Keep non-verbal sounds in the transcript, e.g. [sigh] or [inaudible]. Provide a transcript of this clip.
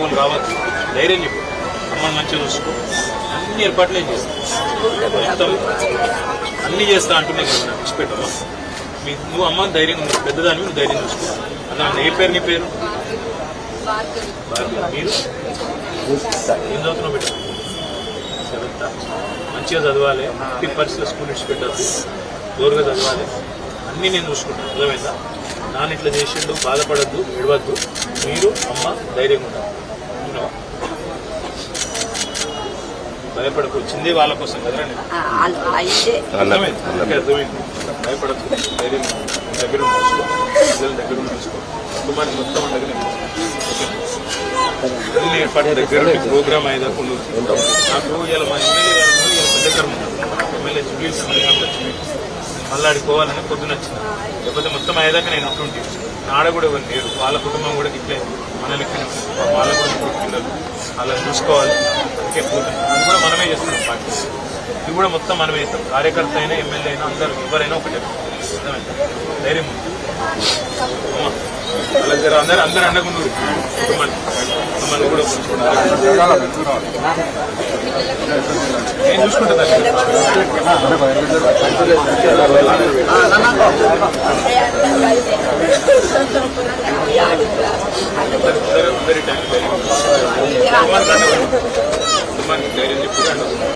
రావచ్చు రావద్దు. ధైర్యం చెప్పు. అమ్మని మంచిగా చూసుకో. అన్ని ఏర్పాట్లు ఏం చేస్తా. మొత్తం అన్ని చేస్తా అంటున్నా కదా నాకు విడిచిపెట్టమ్మా. మీ నువ్వు అమ్మ ధైర్యం నువ్వు పెద్దదాన్ని నువ్వు ధైర్యం చూసుకో. అలా ఏ పేరు నీ పేరు? మీరు? ఏం చదువుతున్నావు బిడ్డ? సెవెంత్? మంచిగా చదవాలి. ఎట్టి పరిస్థితుల్లో స్కూల్ విడిచిపెట్టద్దు. జోరుగా చదవాలి. అన్నీ నేను చూసుకుంటాను అర్థమైందా? నాన్న ఇట్లా చేసిండు. బాధపడద్దు. విడవద్దు. మీరు అమ్మ ధైర్యంగా ఉండాలి. భయపడకు వచ్చిందే వాళ్ళ కోసం కదరా నేను అయితే. అర్థమైంది? అందుకే అర్థమైంది. భయపడద్దు ధైర్యంగా ఉండు. దగ్గర దగ్గర ఉండి చూసుకో. కుటుంబానికి మొత్తం ఏర్పాటు దగ్గర ప్రోగ్రామ్ అయ్యేదాకా నాకు ఇలా మా ఎమ్మెల్యే గారు ఇలా పెద్ద కర్మ ఎమ్మెల్యే జుబ్లీస్ మళ్ళీ ఆడికి పోవాలని పొద్దున వచ్చింది. లేకపోతే మొత్తం అయ్యేదాకా నేను అట్లుంటే ఆడ కూడా ఎవరు లేరు. వాళ్ళ కుటుంబం కూడా ఇట్లే. వాళ్ళని చూసుకోవాలి. ఓకే అది కూడా మనమే చేస్తున్నాం పార్టీ ఇది కూడా మొత్తం మనమే చేస్తాం. కార్యకర్త అయినా ఎమ్మెల్యే అయినా అందరూ ఎవరైనా ఒకటే? ధైర్యం దగ్గర అందరూ అందరూ అండకుండా కుటుంబాన్ని కుటుంబాన్ని కూడా. నేను చూసుకుంటా [laughs] [laughs] very thank you very much ధైర్యం చెప్పి